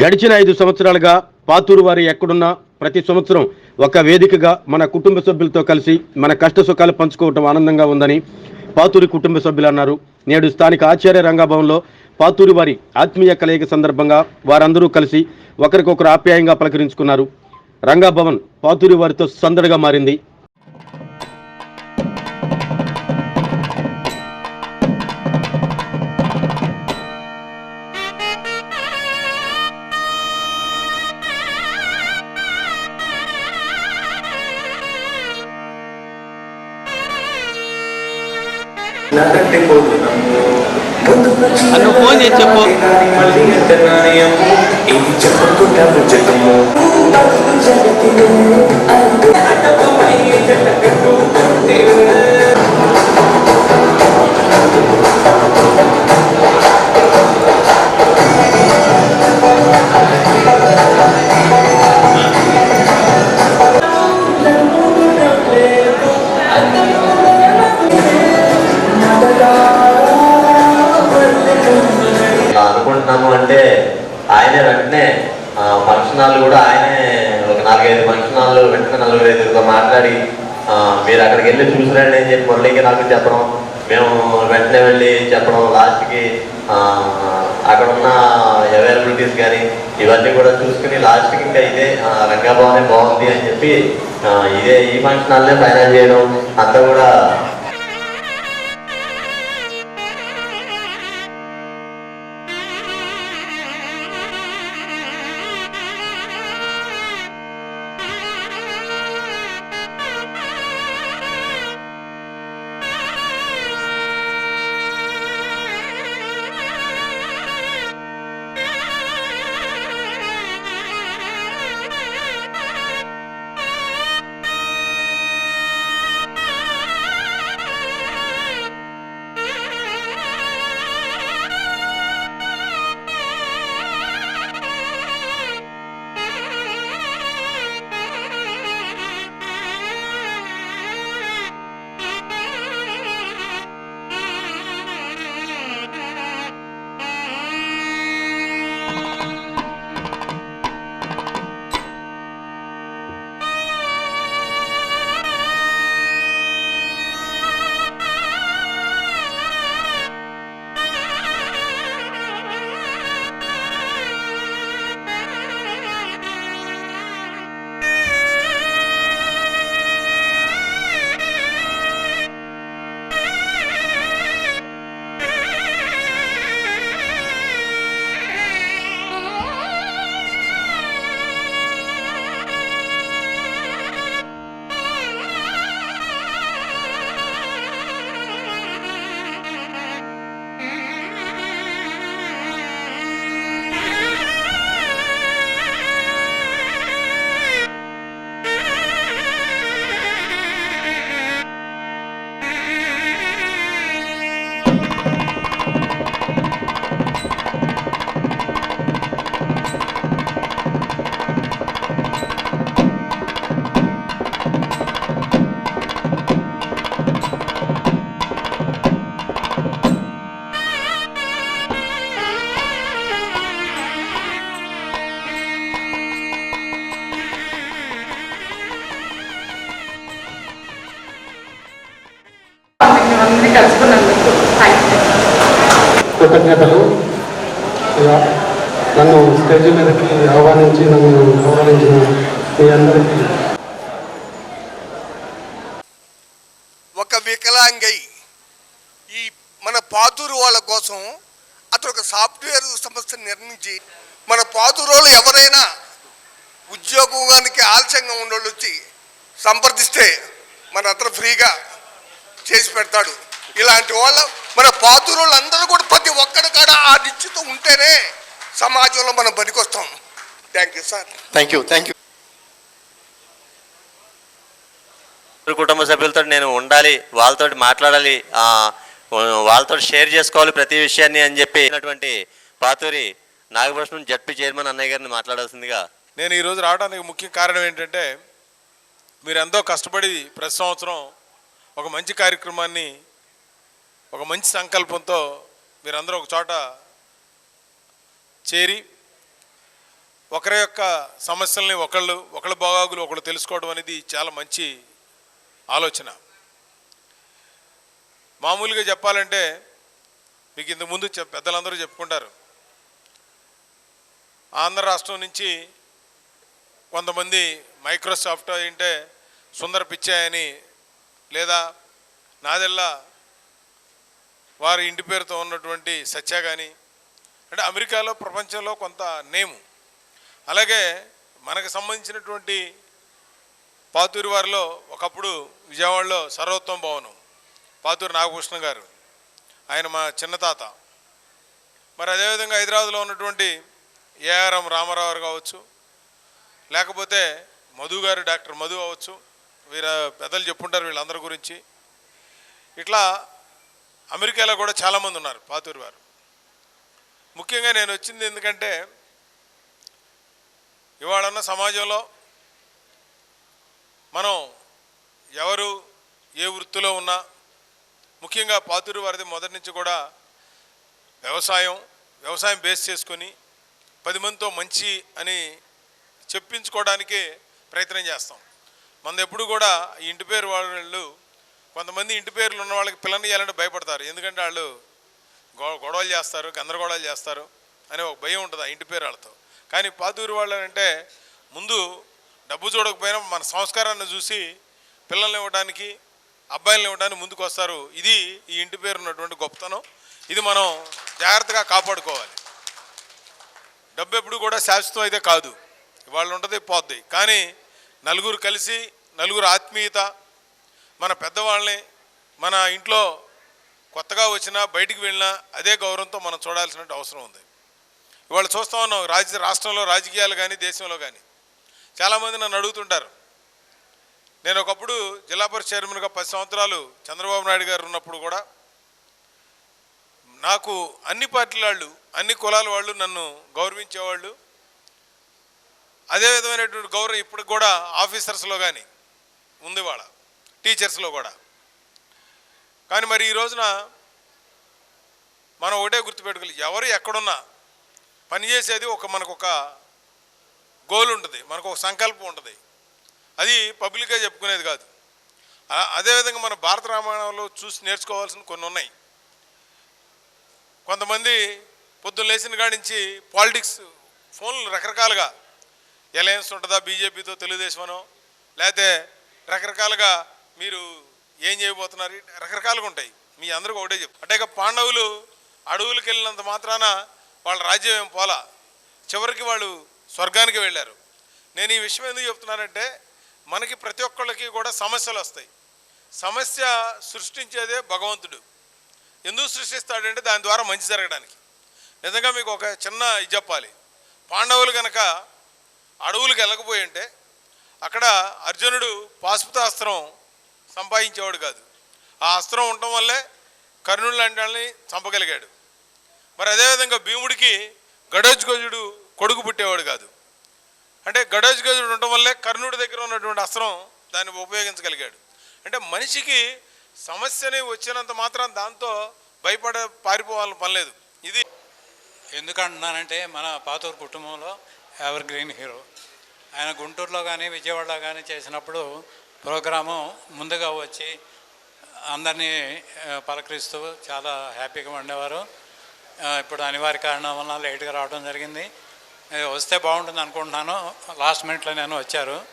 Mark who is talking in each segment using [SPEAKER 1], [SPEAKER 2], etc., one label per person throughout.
[SPEAKER 1] గడిచిన ఐదు సంవత్సరాలుగా పాతూరు వారి ఎక్కడున్నా ప్రతి సంవత్సరం ఒక వేదికగా మన కుటుంబ సభ్యులతో కలిసి మన కష్ట సుఖాలు పంచుకోవటం ఆనందంగా ఉందని పాతూరి కుటుంబ సభ్యులు అన్నారు. నేడు స్థానిక ఆచార్య రంగభవన్లో పాతూరి వారి ఆత్మీయ కలయిక సందర్భంగా వారందరూ కలిసి ఒకరికొకరు ఆప్యాయంగా పలకరించుకున్నారు. రంగాభవన్ పాతూరి వారితో సందడిగా మారింది.
[SPEAKER 2] అన్న ఫోన్ చేసి చెప్పు.
[SPEAKER 3] మళ్ళీ
[SPEAKER 4] నలుగురు ఐదుగురితో మాట్లాడి మీరు అక్కడికి వెళ్ళి చూసిరండి అని చెప్పి మురళికి నాకు చెప్పడం మేము వెంటనే వెళ్ళి చెప్పడం లాస్ట్కి అక్కడ ఉన్న అవైలబిలిటీస్ కానీ ఇవన్నీ కూడా చూసుకుని లాస్ట్కి ఇంకా ఇదే రంగాభవనే బాగుంది అని చెప్పి ఇదే ఈ ఫంక్షన్ హాల్నే ఫైనల్ చేయడం అంతా కూడా
[SPEAKER 5] ఇలా నన్ను స్టేజ్ మీదకి ఆహ్వానించి నన్ను గౌరవించిన మీ అందరికీ.
[SPEAKER 6] ఒక వికలాంగై ఈ మన పాతూరు వాళ్ళ కోసం అతను ఒక సాఫ్ట్వేర్ సంస్థను నిర్మించి మన పాతూరు ఎవరైనా ఉద్యోగానికి ఆలస్యంగా ఉన్నోళ్ళు వచ్చి సంప్రదిస్తే మన అతను ఫ్రీగా చేసి పెడతాడు. ఇలాంటి వాళ్ళ మన పాతూరు వాళ్ళందరూ కూడా ప్రతి ఒక్కడి కాడ ఆ నిశ్చిత ఉంటేనే సమాజంలో మనం పనికొస్తాం thank you sir
[SPEAKER 7] thank you thank you
[SPEAKER 4] కుటుంబ సభ్యులతో నేను ఉండాలి వాళ్ళతో మాట్లాడాలి ఆ, వాళ్ళతో షేర్ చేసుకోవాలి ప్రతి విషయాన్ని అని చెప్పి అయినటువంటి పాతూరి నాగభూషణం జడ్పీ చైర్మన్ అన్నయ్య గారిని మాట్లాడాల్సిందిగా.
[SPEAKER 8] నేను ఈరోజు రావడానికి ముఖ్య కారణం ఏంటంటే మీరు ఎంతో కష్టపడి ప్రతి సంవత్సరం ఒక మంచి కార్యక్రమాన్ని ఒక మంచి సంకల్పంతో మీరందరూ ఒక చోట చేరి ఒకరి యొక్క సమస్యల్ని ఒకళ్ళు ఒకళ్ళ బాగాగులు ఒకళ్ళు తెలుసుకోవడం అనేది చాలా మంచి ఆలోచన. మామూలుగా చెప్పాలంటే మీకు ఇంతకుముందు చెప్ పెద్దలందరూ చెప్పుకుంటారు. ఆంధ్ర రాష్ట్రం నుంచి కొంతమంది మైక్రోసాఫ్ట్ అంటే సుందర పిచ్చాయని లేదా నాదెల్లా వారి ఇంటి పేరుతో ఉన్నటువంటి సత్య కానీ అంటే అమెరికాలో ప్రపంచంలో కొంత నేము. అలాగే మనకు సంబంధించినటువంటి పాతూరి వారిలో ఒకప్పుడు విజయవాడలో సర్వోత్తమ భవనం పాతూరి నాగభూషణ గారు ఆయన మా చిన్న తాత. మరి అదేవిధంగా హైదరాబాద్లో ఉన్నటువంటి ఏఆర్ఎం రామారావు కావచ్చు లేకపోతే మధు గారు డాక్టర్ మధు అవ్వచ్చు వీర పెద్దలు చెప్పుంటారు వీళ్ళందరి గురించి. ఇట్లా అమెరికాలో కూడా చాలామంది ఉన్నారు పాతూరు వారు. ముఖ్యంగా నేను వచ్చింది ఎందుకంటే ఇవాళ ఉన్న సమాజంలో మనం ఎవరు ఏ వృత్తిలో ఉన్నా ముఖ్యంగా పాతూరు వారిది మొదటి నుంచి కూడా వ్యవసాయం వ్యవసాయం బేస్ చేసుకొని పది మందితో మంచి అని చెప్పించుకోవడానికి ప్రయత్నం చేస్తాం. మన ఎప్పుడు కూడా ఈ ఇంటి పేరు వాళ్ళు కొంతమంది ఇంటి పేర్లు ఉన్న వాళ్ళకి పిల్లని ఇవ్వాలంటే భయపడతారు. ఎందుకంటే వాళ్ళు గొడవలు చేస్తారు గందరగోళాలు చేస్తారు అనే ఒక భయం ఉంటుంది ఆ ఇంటి పేరు వాళ్ళతో. కానీ పాతూరు వాళ్ళు అంటే ముందు డబ్బు చూడకపోయినా మన సంస్కారాన్ని చూసి పిల్లల్ని ఇవ్వడానికి అబ్బాయిలను ఇవ్వడానికి ముందుకు వస్తారు ఇది ఈ ఇంటి పేరు ఉన్నటువంటి గొప్పతనం. ఇది మనం జాగ్రత్తగా కాపాడుకోవాలి. డబ్బు ఎప్పుడు కూడా శాశ్వతం అయితే కాదు. ఇవాళ ఉంటుంది పోద్ది. కానీ నలుగురు కలిసి నలుగురు ఆత్మీయత మన పెద్దవాళ్ళని మన ఇంట్లో కొత్తగా వచ్చినా బయటికి వెళ్ళినా అదే గౌరవంతో మనం చూడాల్సిన అవసరం ఉంది. ఇవాళ చూస్తూ ఉన్నాం రాజ్య రాష్ట్రంలో రాజకీయాలు కానీ దేశంలో కానీ చాలామంది నన్ను అడుగుతుంటారు. నేను ఒకప్పుడు జిల్లా పరిషత్ చైర్మన్గా పది సంవత్సరాలు చంద్రబాబు నాయుడు గారు ఉన్నప్పుడు కూడా నాకు అన్ని పార్టీల వాళ్ళు అన్ని కులాల వాళ్ళు నన్ను గౌరవించేవాళ్ళు. అదే విధమైనటువంటి గౌరవం ఇప్పటికి కూడా ఆఫీసర్స్లో కానీ ఉంది వాళ్ళ టీచర్స్లో కూడా. కానీ మరి ఈ రోజున మనం ఒకటే గుర్తుపెట్టుకోవాలి. ఎవరు ఎక్కడున్నా పనిచేసేది ఒక మనకొక గోల్ ఉంటుంది. మనకు ఒక సంకల్పం ఉంటుంది. అది పబ్లిక్గా చెప్పుకునేది కాదు. అదేవిధంగా మన భారత రామాయణంలో చూసి నేర్చుకోవాల్సిన కొన్ని ఉన్నాయి. కొంతమంది పొద్దున్న లేచిన కాడి నుంచి పాలిటిక్స్ ఫోన్లు రకరకాలుగా ఎలయన్స్ ఉంటుందా బీజేపీతో తెలుగుదేశమనో లేకపోతే రకరకాలుగా మీరు ఏం చేయబోతున్నారు? రకరకాలుగా ఉంటాయి. మీ అందరికీ ఒకటే చెప్పు అంటే పాండవులు అడవులకు వెళ్ళినంత మాత్రాన వాళ్ళ రాజ్యం ఏం పోలా? చివరికి వాళ్ళు స్వర్గానికి వెళ్ళారు. నేను ఈ విషయం ఎందుకు చెప్తున్నానంటే మనకి ప్రతి ఒక్కళ్ళకి కూడా సమస్యలు వస్తాయి. సమస్య సృష్టించేదే భగవంతుడు. ఎందుకు సృష్టిస్తాడంటే దాని ద్వారా మంచి జరగడానికి. నిజంగా మీకు ఒక చిన్న ఇది చెప్పాలి. పాండవులు కనుక అడవులకు వెళ్ళకపోయి ఉంటే అక్కడ అర్జునుడు పాశుపతాస్త్రం సంపాదించేవాడు కాదు. ఆ అస్త్రం ఉండటం వల్లే కర్ణుడు లాంటి వాళ్ళని చంపగలిగాడు. మరి అదేవిధంగా భీముడికి గడోజ్గజుడు కొడుకు పుట్టేవాడు కాదు. అంటే గడోజ్గజుడు ఉండటం వల్లే కర్ణుడి దగ్గర ఉన్నటువంటి అస్త్రం దాన్ని ఉపయోగించగలిగాడు. అంటే మనిషికి సమస్యని వచ్చినంత మాత్రం దాంతో భయపడ పారిపోవాలని పనిలేదు ఇది
[SPEAKER 2] ఎందుకంటున్నానంటే మన పాతూరు కుటుంబంలో ఎవర్ గ్రీన్ హీరో. ఆయన గుంటూరులో కానీ విజయవాడలో కానీ చేసినప్పుడు ప్రోగ్రాము ముందుగా వచ్చి అందరినీ పలకరిస్తూ చాలా హ్యాపీగా ఉండేవారు. ఇప్పుడు అనివార్య కారణం వల్ల లేట్గా రావడం జరిగింది. వస్తే బాగుంటుంది అనుకుంటున్నాను. లాస్ట్ మినిట్లో నేను వచ్చారు.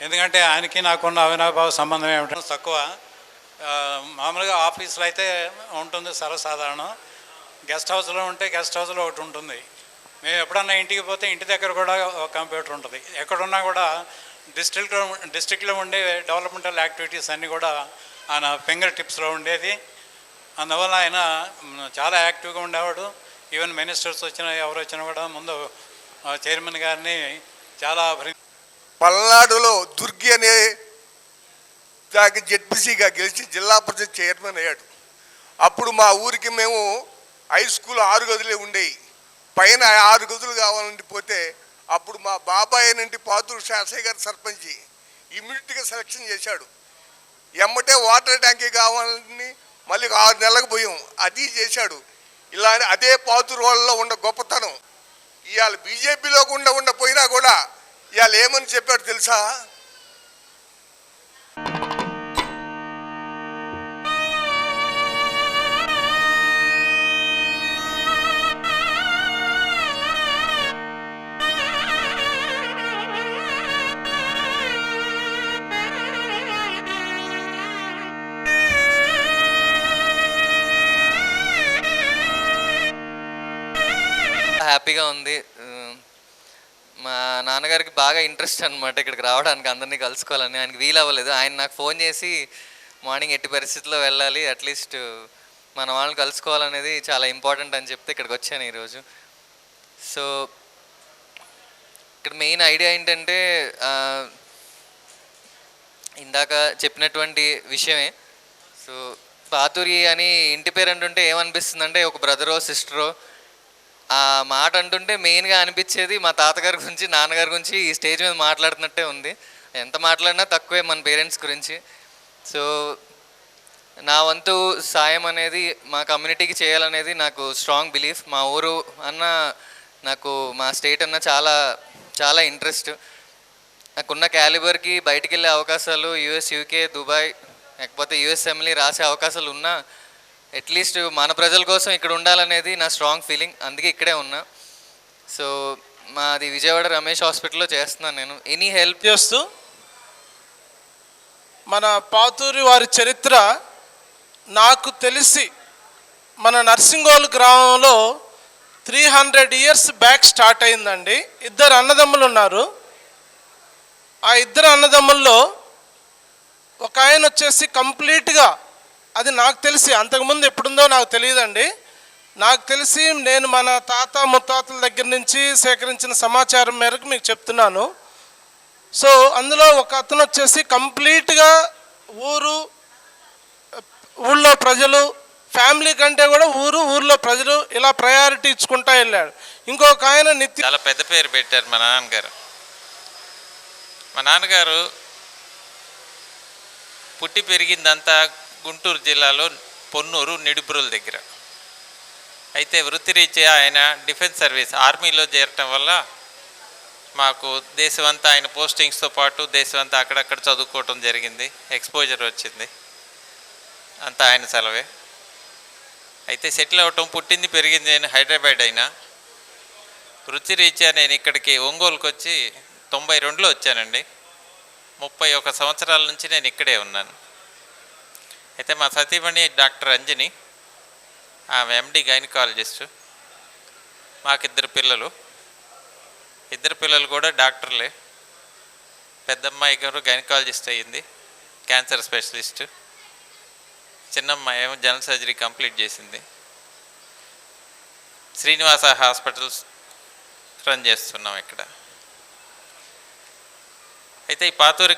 [SPEAKER 2] ఎందుకంటే ఆయనకి నాకున్న అవినాభావ సంబంధం ఏమిటంటే తక్కువ. మామూలుగా ఆఫీస్లో అయితే ఉంటుంది సర్వసాధారణం. గెస్ట్ హౌస్లో ఉంటే గెస్ట్ హౌస్లో ఒకటి ఉంటుంది. మేము ఎప్పుడన్నా ఇంటికి పోతే ఇంటి దగ్గర కూడా ఒక కంప్యూటర్ ఉంటుంది. ఎక్కడున్నా కూడా డిస్ట్రిక్ట్లో డిస్ట్రిక్ట్లో ఉండే డెవలప్మెంటల్ యాక్టివిటీస్ అన్నీ కూడా ఆయన ఫింగర్ టిప్స్లో ఉండేది. అందువల్ల ఆయన చాలా యాక్టివ్గా ఉండేవాడు. ఈవెన్ మినిస్టర్స్ వచ్చినా ఎవరు వచ్చినా కూడా ముందు ఆ, చైర్మన్ గారిని చాలా
[SPEAKER 6] పల్నాడులో దుర్గి అనే దానికి జెడ్పీసీగా గెలిచి జిల్లా పరిషత్ చైర్మన్ అయ్యాడు. అప్పుడు మా ఊరికి మేము హై స్కూల్ ఆరు గదులే ఉండేవి పైన ఆరు గదులు కావాలంటే పోతే అప్పుడు మా బాబాయ్ నుండి పాతూరు శాసయ్య గారు సర్పంచి ఇమ్మీడియట్గా సెలక్షన్ చేశాడు. ఎమ్మటే వాటర్ ట్యాంకీ కావాలని మళ్ళీ ఆరు నెలలకు పోయాం. అది చేశాడు. ఇలా అదే పాతూరు వాళ్ళలో ఉన్న గొప్పతనం. ఇవాళ బీజేపీలో గుండా ఉండపోయినా కూడా ఇవాళ ఏమని చెప్పాడు తెలుసా?
[SPEAKER 7] హ్యాపీగా ఉంది మా నాన్నగారికి బాగా ఇంట్రెస్ట్ అనమాట ఇక్కడికి రావడానికి అందరినీ కలుసుకోవాలని. ఆయనకి వీలు అవ్వలేదు. ఆయన నాకు ఫోన్ చేసి మార్నింగ్ ఎట్టి పరిస్థితుల్లో వెళ్ళాలి? అట్లీస్ట్ మన వాళ్ళని కలుసుకోవాలనేది చాలా ఇంపార్టెంట్ అని చెప్తే ఇక్కడికి వచ్చాను ఈరోజు. సో ఇక్కడ మెయిన్ ఐడియా ఏంటంటే ఇందాక చెప్పినటువంటి విషయమే. సో పాతూరి అని ఇంటి పేరు అంటుంటే ఏమనిపిస్తుంది అంటే ఒక బ్రదరో సిస్టరో ఆ మాట అంటుంటే మెయిన్గా అనిపించేది మా తాతగారి గురించి నాన్నగారి గురించి ఈ స్టేజ్ మీద మాట్లాడుతున్నట్టే ఉంది. ఎంత మాట్లాడినా తక్కువే మన పేరెంట్స్ గురించి. సో నా వంతు సాయం అనేది మా కమ్యూనిటీకి చేయాలనేది నాకు స్ట్రాంగ్ బిలీఫ్. మా ఊరు అన్న నాకు మా స్టేట్ అన్న చాలా చాలా ఇంట్రెస్ట్. నాకున్న క్యాలిబర్కి బయటికి వెళ్ళే అవకాశాలు యూఎస్ యూకే దుబాయ్ లేకపోతే యూఎస్ఎంఎల్ఈ రాసే అవకాశాలు ఉన్నా అట్లీస్ట్ మన ప్రజల కోసం ఇక్కడ ఉండాలనేది నా స్ట్రాంగ్ ఫీలింగ్ అందుకే ఇక్కడే ఉన్నా. సో మాది విజయవాడ రమేష్ హాస్పిటల్లో చేస్తున్నాను నేను. ఎనీ హెల్ప్
[SPEAKER 9] చేస్తూ మన పాతూరి వారి చరిత్ర నాకు తెలిసి మన నర్సింగోల్ గ్రామంలో three hundred years back start అయిందండి. ఇద్దరు అన్నదమ్ములు ఉన్నారు. ఆ ఇద్దరు అన్నదమ్ముల్లో ఒక ఆయన వచ్చేసి కంప్లీట్గా అది నాకు తెలిసి అంతకుముందు ఎప్పుడుందో నాకు తెలియదండి. నాకు తెలిసి నేను మన తాత ముత్తాతల దగ్గర నుంచి సేకరించిన సమాచారం మేరకు మీకు చెప్తున్నాను. సో అందులో ఒక అతను వచ్చేసి కంప్లీట్గా ఊరు ఊళ్ళో ప్రజలు ఫ్యామిలీ కంటే కూడా ఊరు ఊర్లో ప్రజలు ఇలా ప్రయారిటీ ఇచ్చుకుంటా వెళ్ళాడు. ఇంకొక ఆయన నిత్య
[SPEAKER 10] చాలా పెద్ద పేరు పెట్టారు మా నాన్నగారు. మా నాన్నగారు పుట్టి పెరిగిందంతా గుంటూరు జిల్లాలో పొన్నూరు నిడుబ్రుల దగ్గర. అయితే వృత్తిరీత్యా ఆయన డిఫెన్స్ సర్వీస్ ఆర్మీలో చేరటం వల్ల మాకు దేశమంతా ఆయన పోస్టింగ్స్తో పాటు దేశమంతా అక్కడక్కడ చదువుకోవటం జరిగింది. ఎక్స్పోజర్ వచ్చింది. అంతా ఆయన సెలవే. అయితే సెటిల్ అవ్వటం పుట్టింది పెరిగింది నేను హైదరాబాద్ అయినా. వృత్తిరీత్యా నేను ఇక్కడికి ఒంగోలుకి వచ్చి తొంభై రెండులో వచ్చానండి. ముప్పై ఒక సంవత్సరాల నుంచి నేను ఇక్కడే ఉన్నాను. అయితే మా సతీమణి డాక్టర్ అంజని ఆమె ఎండి గైనకాలజిస్ట్ మాకిద్దరు పిల్లలు. ఇద్దరు పిల్లలు కూడా డాక్టర్లే. పెద్దమ్మాయి గారు గైనకాలజిస్ట్ అయ్యింది క్యాన్సర్ స్పెషలిస్ట్ చిన్నమ్మాయి ఏమో జనరల్ సర్జరీ కంప్లీట్ చేసింది. శ్రీనివాస హాస్పిటల్స్ రన్ చేస్తున్నాం ఇక్కడ. అయితే ఈ పాతూరి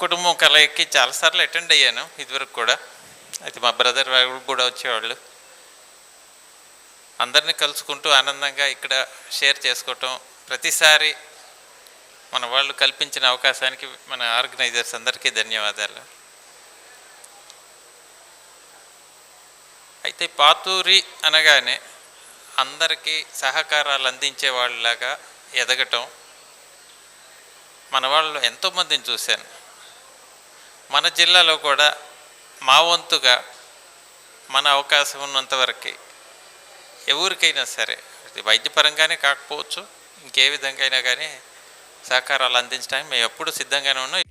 [SPEAKER 10] కుటుంబం కలయికి చాలాసార్లు అటెండ్ అయ్యాను. ఇదివరకు కూడా. అయితే మా బ్రదర్ వాళ్ళు కూడా వచ్చేవాళ్ళు. అందరినీ కలుసుకుంటూ ఆనందంగా ఇక్కడ షేర్ చేసుకోవటం. ప్రతిసారి మన వాళ్ళు కల్పించిన అవకాశానికి మన ఆర్గనైజర్స్ అందరికీ ధన్యవాదాలు. అయితే పాతూరి అనగానే అందరికీ సహకారాలు అందించే వాళ్ళలాగా ఎదగటం. మన వాళ్ళు ఎంతోమందిని చూశాను. మన జిల్లాలో కూడా మా వంతుగా మన అవకాశం ఉన్నంత వరకు ఎవరికైనా సరే అది వైద్యపరంగానే కాకపోవచ్చు ఇంకే విధంగా అయినా కానీ సహకారాలు అందించడానికి మేము ఎప్పుడు సిద్ధంగానే ఉన్నాం.